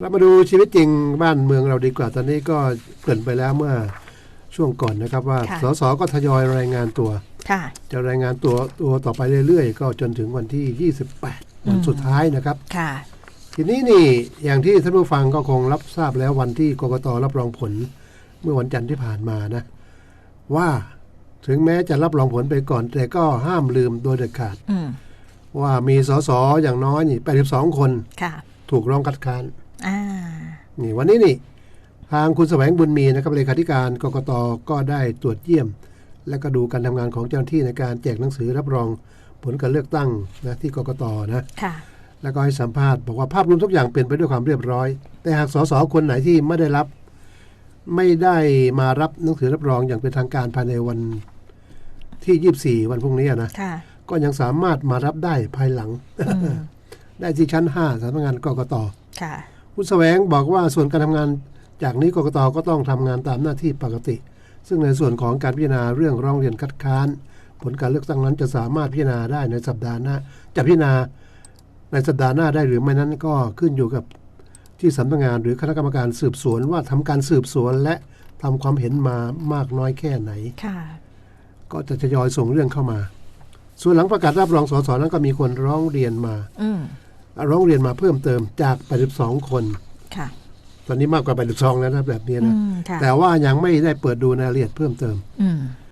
เรามาดูชีวิตจริงบ้านเมืองเราดีกว่า ตอนนี้ก็เกริ่นไปแล้วเมื่อช่วงก่อนนะครับว่าค่ะสสก็ทยอยรายงานตัวค่ะจะรายงานตัวตัวต่อไปเรื่อยๆ ก็จนถึงวันที่ 28 วันสุดท้ายนะครับค่ะทีนี้นี่อย่างที่ท่านผู้ฟังก็คงรับทราบแล้ววันที่กกตรับรองผล เมื่อวันจันทร์ที่ผ่านมานะ ว่าถึงแม้จะรับรองผลไปก่อน แต่ก็ห้ามลืมโดยเด็ดขาดอืมว่ามีสสอย่างน้อยนี่82 คนค่ะถูกร้องคัดค้านอ่า นี่วันนี้นี่ทางคุณแสวงบุญมีนะครับเลขาธิการกกตก็ได้ตรวจเยี่ยม และก็ดูการทำงานของเจ้าหน้าที่ในการแจกหนังสือรับรองผลการเลือกตั้งนะที่กกตนะค่ะแล้วก็ให้สัมภาษณ์บอกว่าภาพรวมทุกอย่างเป็นไปด้วยความเรียบร้อย แต่หากสสคนไหนที่ไม่ได้รับ ไม่ได้มารับหนังสือรับรองอย่างเป็นทางการภายในวันที่ 24 วันพรุ่งนี้อะนะค่ะก็ยังสามารถมารับได้ภายหลังอืมได้ที่ชั้น5สำนักงานกกตค่ะ คุณแสวงบอกว่าส่วนการทำงานจากนี้กกตก็ต้องทำงานตามหน้าที่ปกติ ซึ่งในส่วนของการพิจารณาเรื่องร้องเรียนคัดค้าน ผลการเลือกตั้งนั้นจะสามารถพิจารณาได้ในสัปดาห์หน้าจะพิจารณาในสัปดาห์หน้าได้หรือไม่นั้นก็ขึ้นอยู่กับที่สำนักงานหรือคณะกรรมการสืบสวนว่าทำการสืบสวนและทำความเห็นมามากน้อยแค่ไหนค่ะก็จะทยอยส่งเรื่องเข้ามา ส่วนหลังประกาศรับรองสสนั้นก็มีคนร้องเรียนมาอื ร้องเรียนมาเพิ่มเติมจาก 82 คนค่ะ ตอนนี้มากกว่า 82 แล้วนะแบบนี้อืนะมค่ะแต่ว่ายังไม่ได้เปิดดูรายละเอียดเพิ่มเติมอืม